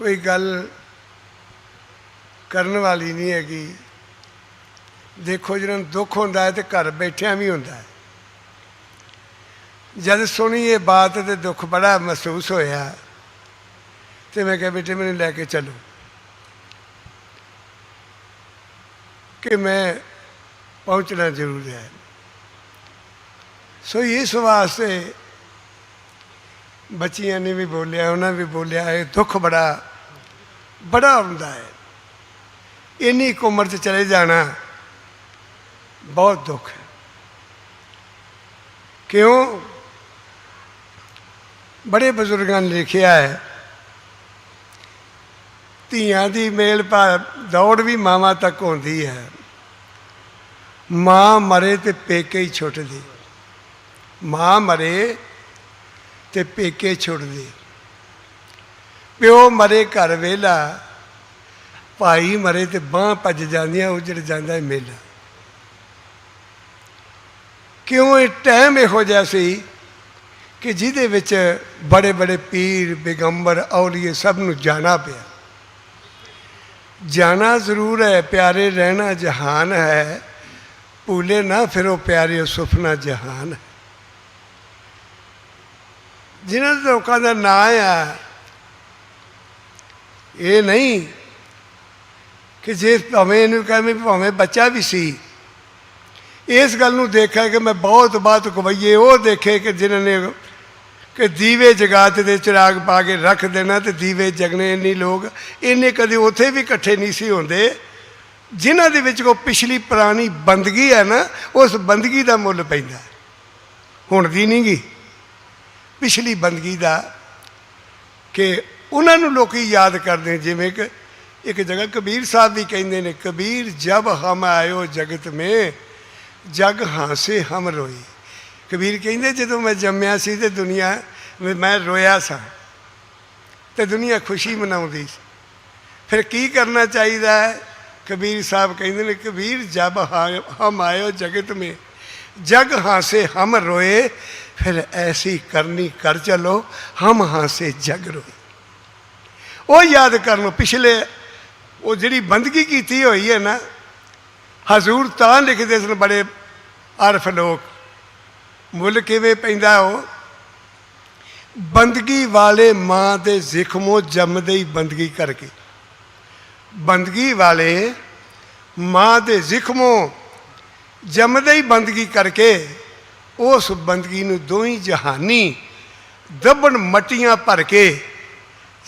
ਕੋਈ ਗੱਲ ਕਰਨ ਵਾਲੀ ਨਹੀਂ ਹੈਗੀ। ਦੇਖੋ ਜਿਹਨਾਂ ਨੂੰ ਦੁੱਖ ਹੁੰਦਾ ਹੈ ਤੇ ਘਰ ਬੈਠਿਆਂ ਵੀ ਹੁੰਦਾ ਹੈ। ਜਦ ਸੁਣੀ ਇਹ ਬਾਤ ਤੇ ਦੁੱਖ ਬੜਾ ਮਹਿਸੂਸ ਹੋਇਆ, ਤੇ ਮੈਂ ਕਿਹਾ, ਬੇਟੇ, ਮੈਨੂੰ ਲੈ ਕੇ ਚੱਲੋ। ਕਿ ਮੈਂ ਪਹੁੰਚਣਾ ਜ਼ਰੂਰ ਹੈ। ਸੋ ਇਸ ਵਾਸਤੇ ਬੱਚੀਆਂ ਨੇ ਵੀ ਬੋਲਿਆ, ਉਹਨਾਂ ਵੀ ਬੋਲਿਆ, ਇਹ ਦੁੱਖ ਬੜਾ ਬੜਾ ਹੁੰਦਾ ਹੈ। ਇੰਨੀ ਕੁ ਉਮਰ 'ਚ ਚਲੇ ਜਾਣਾ ਬਹੁਤ ਦੁੱਖ ਹੈ। ਕਿਉਂ? ਬੜੇ ਬਜ਼ੁਰਗਾਂ ਨੇ ਲਿਖਿਆ ਹੈ, ਧੀਆਂ ਦੀ ਮੇਲ ਪਾ ਦੌੜ ਵੀ ਮਾਵਾਂ ਤੱਕ ਹੁੰਦੀ ਹੈ। ਮਾਂ ਮਰੇ ਤੇ ਪੇਕੇ ਹੀ ਛੁੱਟਦੇ। ਮਾਂ ਮਰੇ ਤੇ ਪੇਕੇ ਛੁੱਟਦੇ। ਪਿਓ ਮਰੇ ਘਰ ਵੇਲਾ, ਭਾਈ ਮਰੇ ਤੇ ਬਾਹ ਭੱਜ ਜਾਂਦੀਆਂ, ਉਜੜ ਜਾਂਦਾ ਹੈ ਮੇਲਾ। ਕਿਉਂ ਇਹ ਟਾਈਮ ਇਹੋ ਜਿਹਾ ਸੀ ਕਿ ਜਿਹਦੇ ਵਿੱਚ ਬੜੇ ਬੜੇ ਪੀਰ ਬਿਗੰਬਰ ਔਲੀਏ ਸਭ ਨੂੰ ਜਾਣਾ ਪਿਆ। ਜਾਣਾ ਜ਼ਰੂਰ ਹੈ, ਪਿਆਰੇ ਰਹਿਣਾ ਜਹਾਨ ਹੈ, ਭੂਲੇ ਨਾ ਫਿਰੋ ਪਿਆਰੇ ਸੁਫਨਾ ਜਹਾਨ ਹੈ। ਜਿਨ੍ਹਾਂ ਲੋਕਾਂ ਦਾ ਨਾਂ ਆ ਇਹ ਨਹੀਂ ਕਿ ਜੇ ਭਾਵੇਂ ਇਹਨੂੰ ਕਹਵੇਂ ਭਾਵੇਂ ਬੱਚਾ ਵੀ ਸੀ, ਇਸ ਗੱਲ ਨੂੰ ਦੇਖਿਆ ਕਿ ਮੈਂ ਬਹੁਤ ਬਾਤ ਗਵਈਏ, ਉਹ ਦੇਖੇ ਕਿ ਜਿਨ੍ਹਾਂ ਨੇ ਕਿ ਦੀਵੇ ਜਗਾਤ ਦੇ ਚਿਰਾਗ ਪਾ ਕੇ ਰੱਖ ਦੇਣਾ ਤੇ ਦੀਵੇ ਜਗਣੇ ਇੰਨੀ ਲੋਕ ਇੰਨੇ ਕਦੇ ਉੱਥੇ ਵੀ ਇਕੱਠੇ ਨਹੀਂ ਸੀ ਹੁੰਦੇ। ਜਿਨ੍ਹਾਂ ਦੇ ਵਿੱਚ ਕੋ ਪਿਛਲੀ ਪੁਰਾਣੀ ਬੰਦਗੀ ਹੈ ਨਾ, ਉਸ ਬੰਦਗੀ ਦਾ ਮੁੱਲ ਪੈਂਦਾ। ਹੁਣ ਦੀ ਨਹੀਂ ਗੀ ਪਿਛਲੀ ਬੰਦਗੀ ਦਾ ਕਿ ਉਹਨਾਂ ਨੂੰ ਲੋਕੀ ਯਾਦ ਕਰਦੇ ਜਿਵੇਂ ਕਿ ਇੱਕ ਜਗ੍ਹਾ ਕਬੀਰ ਸਾਹਿਬ ਵੀ ਕਹਿੰਦੇ ਨੇ, ਕਬੀਰ, ਜਬ ਹਮ ਆਇਓ ਜਗਤ ਮੇ, ਜਗ ਹਾਸੇ ਹਮ ਰੋਈ। ਕਬੀਰ ਕਹਿੰਦੇ, ਜਦੋਂ ਮੈਂ ਜੰਮਿਆ ਸੀ ਤੇ ਦੁਨੀਆ, ਮੈਂ ਰੋਇਆ ਸਾਂ ਤੇ ਦੁਨੀਆ ਖੁਸ਼ੀ ਮਨਾਉਂਦੀ ਸੀ। ਫਿਰ ਕੀ ਕਰਨਾ ਚਾਹੀਦਾ ਹੈ? ਕਬੀਰ ਸਾਹਿਬ ਕਹਿੰਦੇ ਨੇ, ਕਬੀਰ, ਜਬ ਹਾ- ਹਮ ਆਇਓ ਜਗਤ ਮੇ, ਜਗ ਹਾਸੇ ਹਮ ਰੋਏ, ਫਿਰ ਐਸੀ ਕਰਨੀ ਕਰ ਚਲੋ, ਹਮ ਹਾਸੇ ਜਗ ਰੋਏ ਉਹ ਯਾਦ ਕਰਨ ਪਿਛਲੇ ਉਹ ਜਿਹੜੀ ਬੰਦਗੀ ਕੀਤੀ ਹੋਈ ਹੈ ਨਾ, ਹਜ਼ੂਰ ਤਾਂ ਲਿਖਦੇ ਸਨ ਬੜੇ ਅਰਫ ਲੋਕ। ਮੁੱਲ ਕਿਵੇਂ ਪੈਂਦਾ ਉਹ? ਬੰਦਗੀ ਵਾਲੇ ਮਾਂ ਦੇ ਜ਼ਿਖਮੋਂ ਜੰਮਦੇ ਹੀ ਬੰਦਗੀ ਕਰਕੇ। ਬੰਦਗੀ ਵਾਲੇ ਮਾਂ ਦੇ ਜ਼ਿਖਮੋਂ ਜੰਮਦੇ ਹੀ ਬੰਦਗੀ ਕਰਕੇ ਉਸ ਬੰਦਗੀ ਨੂੰ ਦੋਈ ਜਹਾਨੀ ਦੱਬਣ ਮਟੀਆਂ ਭਰ ਕੇ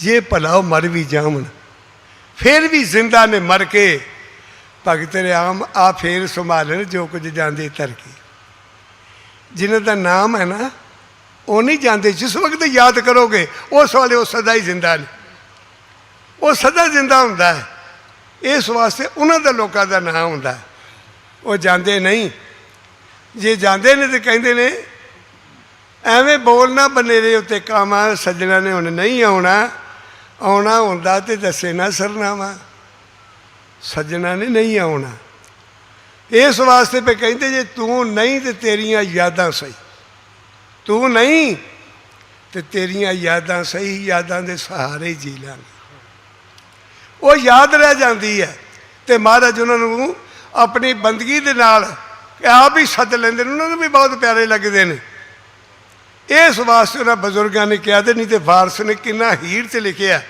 ਜੇ ਭਲਾ ਉਹ ਮਰ ਵੀ ਜਾਵਣ, ਫਿਰ ਵੀ ਜ਼ਿੰਦਾ ਨੇ ਮਰ ਕੇ। ਭਗਤ ਰਾਮ, ਆ ਫੇਰ ਸੰਭਾਲਣ ਜੋ ਕੁਝ ਜਾਂਦੇ ਤਰਕੇ ਜਿਨ੍ਹਾਂ ਦਾ ਨਾਮ ਹੈ ਨਾ, ਉਹ ਨਹੀਂ ਜਾਂਦੇ, ਜਿਸ ਵਕਤ ਯਾਦ ਕਰੋਗੇ, ਉਸ ਵਾਲੇ ਉਹ ਸਦਾ ਹੀ ਜ਼ਿੰਦਾ ਨੇ। ਉਹ ਸਦਾ ਜ਼ਿੰਦਾ ਹੁੰਦਾ ਹੈ। ਇਸ ਵਾਸਤੇ ਉਹਨਾਂ ਦਾ ਲੋਕਾਂ ਦਾ ਨਾਮ ਹੁੰਦਾ ਉਹ ਜਾਂਦੇ ਨਹੀਂ। ਜੇ ਜਾਂਦੇ ਨੇ ਤੇ ਕਹਿੰਦੇ ਨੇ, ਐਵੇਂ ਬੋਲਣਾ ਬਨੇਰੇ ਉੱਤੇ, ਕਾਮਾ ਸੱਜਣਾ ਨੇ, ਹੁਣ ਨਹੀਂ ਆਉਣਾ। ਆਉਣਾ ਹੁੰਦਾ ਤੇ ਦੱਸੇ ਨਾ ਸਰਨਾਵਾ ਸੱਜਣਾ ਨੇ ਨਹੀਂ ਆਉਣਾ। ਇਸ ਵਾਸਤੇ ਪੇ ਕਹਿੰਦੇ ਜੇ ਤੂੰ ਨਹੀਂ ਤੇ ਤੇਰੀਆਂ ਯਾਦਾਂ ਸਹੀ। ਤੂੰ ਨਹੀਂ ਤੇ ਤੇਰੀਆਂ ਯਾਦਾਂ ਸਹੀ, ਯਾਦਾਂ ਦੇ ਸਹਾਰੇ ਹੀ ਜੀ ਲਾਂਗੇ। ਉਹ ਯਾਦ ਰਹਿ ਜਾਂਦੀ ਹੈ ਤੇ ਮਹਾਰਾਜ ਉਹਨਾਂ ਨੂੰ ਆਪਣੀ ਬੰਦਗੀ ਦੇ ਨਾਲ ਆਪ ਹੀ ਸੱਦ ਲੈਂਦੇ ਨੇ, ਉਹਨਾਂ ਨੂੰ ਵੀ ਬਹੁਤ ਪਿਆਰੇ ਲੱਗਦੇ ਨੇ। ਇਸ ਵਾਸਤੇ ਉਹਨਾਂ ਬਜ਼ੁਰਗਾਂ ਨੇ ਕਿਹਾ ਤੇ ਨਹੀਂ ਤੇ ਵਾਰਸ ਨੇ ਕਿੰਨਾ ਹੀਰ ਤੇ ਲਿਖਿਆ।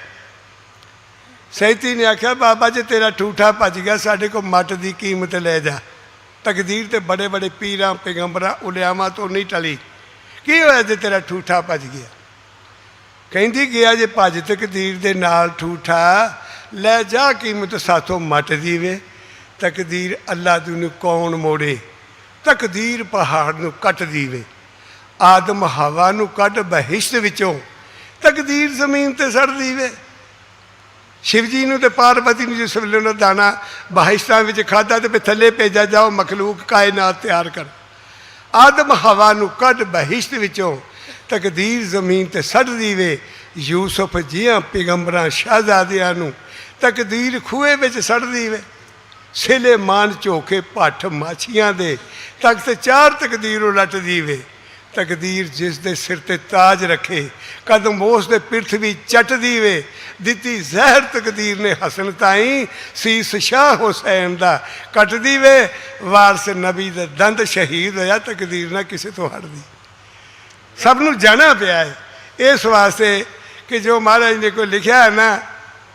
ਸੈਤੀ ਨੇ ਆਖਿਆ, ਬਾਬਾ ਜੇ, ਤੇਰਾ ਠੂਠਾ ਭੱਜ ਗਿਆ, ਸਾਡੇ ਕੋਲ ਮੱਟ ਦੀ ਕੀਮਤ ਲੈ ਜਾ। ਤਕਦੀਰ ਤੇ ਬੜੇ ਬੜੇ ਪੀਰਾਂ, ਪੈਗੰਬਰਾਂ, ਉਲਿਆਵਾਂ ਤੋਂ ਨਹੀਂ ਟਲੀ। ਕੀ ਹੋਇਆ ਜੇ ਤੇਰਾ ਠੂਠਾ ਭੱਜ ਗਿਆ? ਕਹਿੰਦੀ, ਗਿਆ ਜੇ ਭੱਜ ਤਕਦੀਰ ਦੇ ਨਾਲ ਠੂਠਾ, ਲੈ ਜਾ ਕੀਮਤ ਸਾਥੋਂ ਮੱਟ ਦੀ ਵੇ। ਤਕਦੀਰ ਅੱਲਾ ਦੀ ਨੂੰ ਕੌਣ ਮੋੜੇ? ਤਕਦੀਰ ਪਹਾੜ ਨੂੰ ਕੱਟ ਦੀਵੇ ਆਦਮ ਹਵਾ ਨੂੰ ਕੱਢ ਬਹਿਸ਼ਤ ਵਿੱਚੋਂ, ਤਕਦੀਰ ਜ਼ਮੀਨ ਤੇ ਸੜ ਦੀਵੇ ਸ਼ਿਵ ਜੀ ਨੂੰ ਤੇ ਪਾਰਵਤੀ ਨੂੰ ਜਿਸ ਵੇਲੇ ਉਹਨਾਂ ਦਾਣਾ ਬਹਿਸ਼ਤਾਂ ਵਿੱਚ ਖਾਦਾ ਤੇ ਫਿਰ ਥੱਲੇ ਭੇਜਿਆ, ਜਾਓ ਮਖਲੂਕ ਕਾਇਨਾਤ ਤਿਆਰ ਕਰ। ਆਦਮ ਹਵਾ ਨੂੰ ਕੱਢ ਬਹਿਸ਼ਤ ਵਿੱਚੋਂ, ਤਕਦੀਰ ਜ਼ਮੀਨ ਤੇ ਸੜ ਦੀਵੇ ਯੂਸਫ ਜੀਆਂ ਪੈਗੰਬਰਾਂ ਸ਼ਹਿਜ਼ਾਦਿਆਂ ਨੂੰ ਤਕਦੀਰ ਖੂਏ ਵਿੱਚ ਸੜ ਦੀਵੇ ਸੇਲੇ ਮਾਨ ਝੋਕੇ ਭੱਠ ਮਾਛੀਆਂ ਦੇ ਤਖਤ ਚਾਰ ਤਕਦੀਰ ਉਲਟ ਦੀਵੇ ਤਕਦੀਰ ਜਿਸ ਦੇ ਸਿਰ ਤੇ ਤਾਜ ਰੱਖੇ, ਕਦਮ ਉਸ ਦੇ ਪਿਰਥਵੀ ਚਟਦੀ ਵੇ ਦਿੱਤੀ ਜ਼ਹਿਰ ਤਕਦੀਰ ਨੇ ਹਸਨ ਤਾਈ, ਸੀਸ ਸ਼ਾਹ ਹੁਸੈਨ ਦਾ ਕੱਟਦੀ ਵੇ ਵਾਰਸ ਨਬੀ ਦਾ ਦੰਦ ਸ਼ਹੀਦ ਹੋਇਆ, ਤਕਦੀਰ ਨਾ ਕਿਸੇ ਤੋਂ ਹਟਦੀ। ਸਭ ਨੂੰ ਜਾਣਾ ਪਿਆ ਹੈ, ਇਸ ਵਾਸਤੇ ਕਿ ਜੋ ਮਹਾਰਾਜ ਨੇ ਕੋਈ ਲਿਖਿਆ ਹੈ ਨਾ,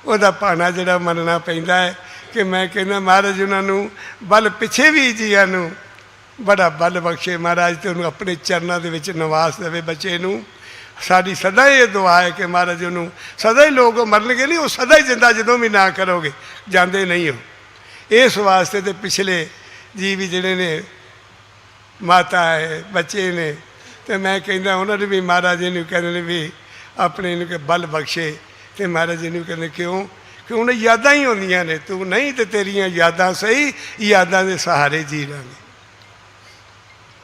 ਉਹਦਾ ਭਾਣਾ ਜਿਹੜਾ ਮੰਨਣਾ ਪੈਂਦਾ ਹੈ ਕਿ ਮੈਂ ਕਹਿੰਦਾ ਮਹਾਰਾਜ ਉਹਨਾਂ ਨੂੰ, ਬਲ ਪਿੱਛੇ ਵੀ ਜੀਆਂ ਨੂੰ ਬੜਾ ਬਲ ਬਖਸ਼ੇ ਮਹਾਰਾਜ ਤੇ ਉਹਨੂੰ ਆਪਣੇ ਚਰਨਾਂ ਦੇ ਵਿੱਚ ਨਿਵਾਸ ਦੇਵੇ ਬੱਚੇ ਨੂੰ। ਸਾਡੀ ਸਦਾ ਹੀ ਇਹ ਦੁਆ ਹੈ ਕਿ ਮਹਾਰਾਜ ਉਹਨੂੰ ਸਦਾ ਹੀ ਲੋਕ ਮਰਨਗੇ ਨਹੀਂ, ਉਹ ਸਦਾ ਹੀ ਜਿੰਦਾ ਜਦੋਂ ਵੀ ਨਾ ਕਰੋਗੇ, ਜਾਂਦੇ ਨਹੀਂ ਹੋ ਇਸ ਵਾਸਤੇ ਤੇ ਪਿਛਲੇ ਜੀ ਵੀ ਜਿਹੜੇ ਨੇ, ਮਾਤਾ ਹੈ, ਬੱਚੇ ਨੇ, ਤੇ ਮੈਂ ਕਹਿੰਦਾ ਉਹਨਾਂ ਨੂੰ ਵੀ ਮਹਾਰਾਜ ਜੀ ਨੂੰ ਕਹਿੰਦੇ ਨੇ ਵੀ ਆਪਣੇ ਨੂੰ ਕਿ ਬਲ ਬਖਸ਼ੇ ਤੇ ਮਹਾਰਾਜ ਜੀ ਨੂੰ ਕਹਿੰਦੇ ਕਿਉਂ? ਕਿ ਉਹਨਾਂ ਯਾਦਾਂ ਹੀ ਹੁੰਦੀਆਂ ਨੇ, ਤੂੰ ਨਹੀਂ ਤੇ ਤੇਰੀਆਂ ਯਾਦਾਂ ਸਹੀ, ਯਾਦਾਂ ਦੇ ਸਹਾਰੇ ਜੀ ਲਾਂਗੇ।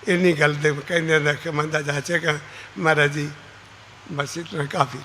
ਇੰਨੀ ਗੱਲ ਦੇ ਕਹਿੰਦੇ ਨੇ ਕਿ ਮੰਦਾ ਜਾਚੇਗਾ ਮਹਾਰਾਜ ਜੀ ਬਸ ਇਤਨਾ ਕਾਫੀ ਹੈ